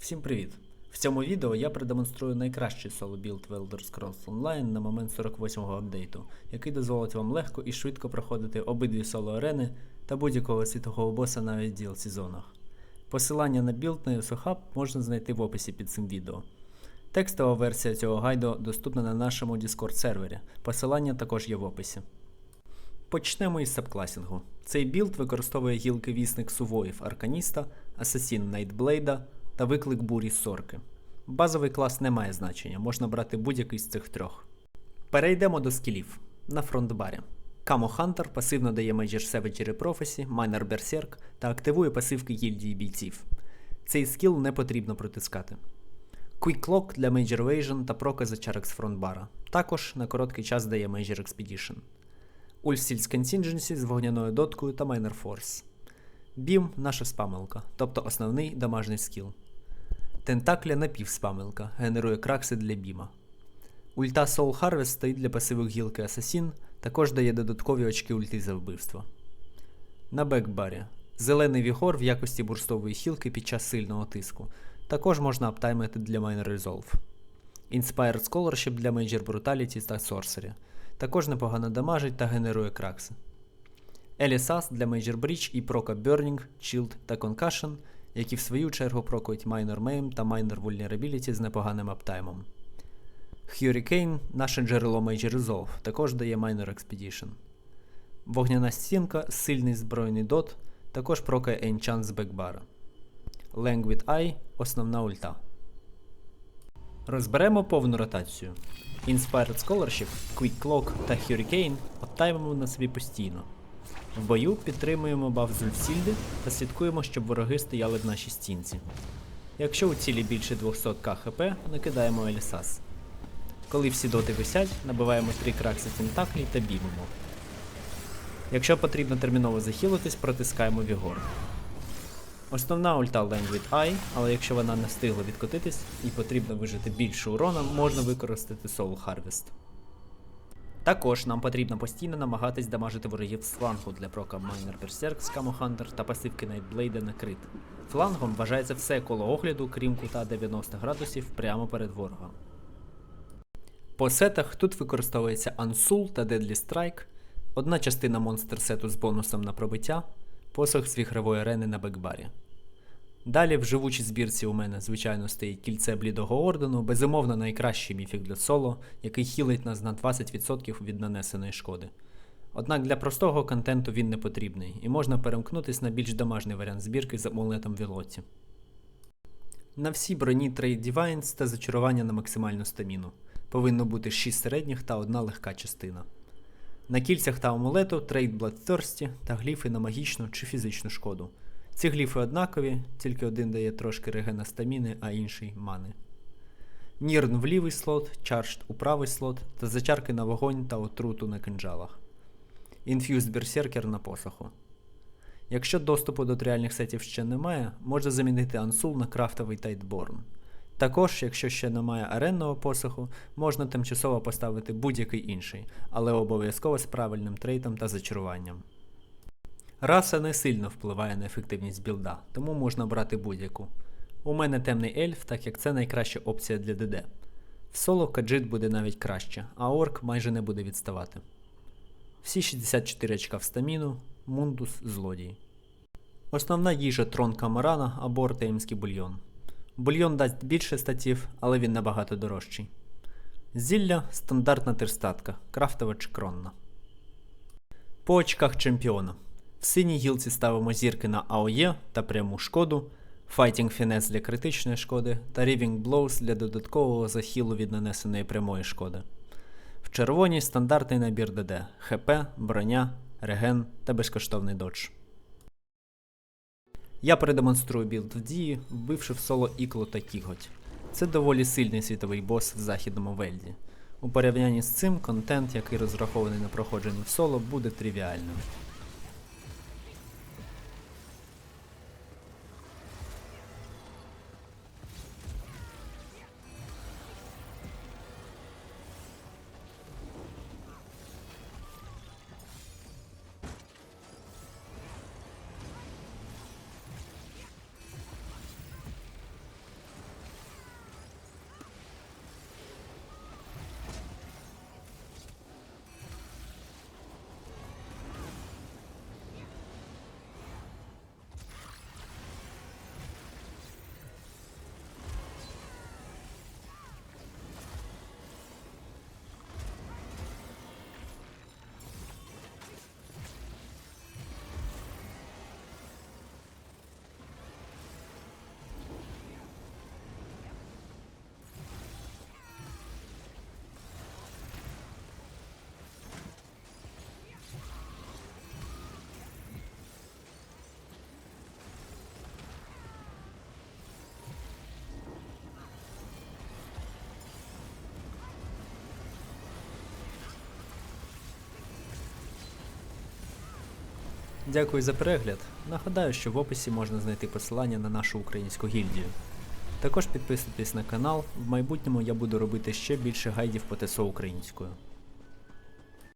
Всім привіт! В цьому відео я продемонструю найкращий соло білд в Elder Scrolls Online на момент 48-го апдейту, який дозволить вам легко і швидко проходити обидві соло арени та будь-якого світового боса навіть DLC зонах. Посилання на білд на Hub можна знайти в описі під цим відео. Текстова версія цього гайду доступна на нашому Discord сервері. Посилання також є в описі. Почнемо із сабкласінгу. Цей білд використовує гілки вісник сувоїв Арканіста, Асасін Найтблейда та виклик бурі Сорки. Базовий клас не має значення, можна брати будь-який з цих трьох. Перейдемо до скілів на фронтбарі. Камо Хантер пасивно дає Major Savagery Prophecy, Minor Berserk та активує пасивки гільдії бійців. Цей скіл не потрібно протискати. Quick Lock для Major Evasion та прока за чарок з фронтбара. Також на короткий час дає Major Expedition. Ульстільс Contingency з вогняною доткою та Minor Force. Бім наша спамилка, тобто основний дамажний скіл. Тентакля напівспамилка, генерує кракси для біма. Ульта Soul Harvest стоїть для пасивок гілки Асасін, також дає додаткові очки ульти за вбивство. На бекбарі. Зелений вігор в якості бурстової хілки під час сильного тиску. Також можна аптаймити для Minor Resolve. Inspired Scholarship для Major Brutality та Sorcery. Також непогано дамажить та генерує кракси. Елісас для Major Breach і прока Burning, Shield та Concussion, які в свою чергу прокують Minor Maim та Minor Vulnerability з непоганим аптаймом. Hurricane – наше джерело Major Resolve, також дає Minor Expedition. Вогняна стінка, сильний збройний дот, також прокає Enchant з бекбара. Languid Eye – основна ульта. Розберемо повну ротацію. Inspired Scholarship, Quick Clock та Hurricane оптаймимо на собі постійно. В бою підтримуємо баф Зульфсільди та слідкуємо, щоб вороги стояли в нашій стінці. Якщо у цілі більше 200к хп, накидаємо Елісас. Коли всі доти висять, набиваємо 3 кракси Тентаклі та бімимо. Якщо потрібно терміново захилитись, протискаємо Вігор. Основна ульта Languid Eye, але якщо вона не встигла відкотитись і потрібно вижити більше урона, можна використати Soul Harvest. Також нам потрібно постійно намагатись дамажити ворогів з флангу для прока Minor Berserk з Camo та пасивки Nightblade на крит. Флангом вважається все коло огляду, крім кута 90 градусів прямо перед ворогом. По сетах тут використовується Unsoul та Deadly Strike, одна частина монстр сету з бонусом на пробиття, посох з вігрової арени на бекбарі. Далі в живучій збірці у мене, звичайно, стоїть кільце блідого ордену, безумовно найкращий міфік для соло, який хілить нас на 20% від нанесеної шкоди. Однак для простого контенту він не потрібний, і можна перемкнутись на більш домашній варіант збірки з амулетом Вілоті. На всій броні Trade Divines та зачарування на максимальну стаміну. Повинно бути 6 середніх та одна легка частина. На кільцях та амулету Trade Bloodthirsty та гліфи на магічну чи фізичну шкоду. Ці гліфи однакові, тільки один дає трошки регена стаміни, а інший мани. Нірн в лівий слот, чаршт у правий слот та зачарки на вогонь та отруту на кинджалах. Infused Berserker на посоху. Якщо доступу до тріальних сетів ще немає, можна замінити Ансул на крафтовий Тайтборн. Також, якщо ще немає аренного посоху, можна тимчасово поставити будь-який інший, але обов'язково з правильним трейтом та зачаруванням. Раса не сильно впливає на ефективність білда, тому можна брати будь-яку. У мене темний ельф, так як це найкраща опція для ДД. В соло каджит буде навіть краще, а орк майже не буде відставати. Всі 64 очка в стаміну, мундус злодій. Основна їжа трон камарана або артеїмський бульйон. Бульйон дасть більше статів, але він набагато дорожчий. Зілля стандартна терстатка, крафтова чи кронна. По очках чемпіона. В синій гілці ставимо зірки на АОЄ та пряму шкоду, Fighting Finesse для критичної шкоди та Riving Blows для додаткового захилу від нанесеної прямої шкоди. В червоній стандартний набір ДД ХП, броня, реген та безкоштовний додж. Я продемонструю білд в дії, вбивши в соло Ікло та Кіготь. Це доволі сильний світовий бос в західному вельді. У порівнянні з цим контент, який розрахований на проходження в соло, буде тривіальним. Дякую за перегляд. Нагадаю, що в описі можна знайти посилання на нашу українську гільдію. Також підписуйтесь на канал, в майбутньому я буду робити ще більше гайдів по ТСО українською.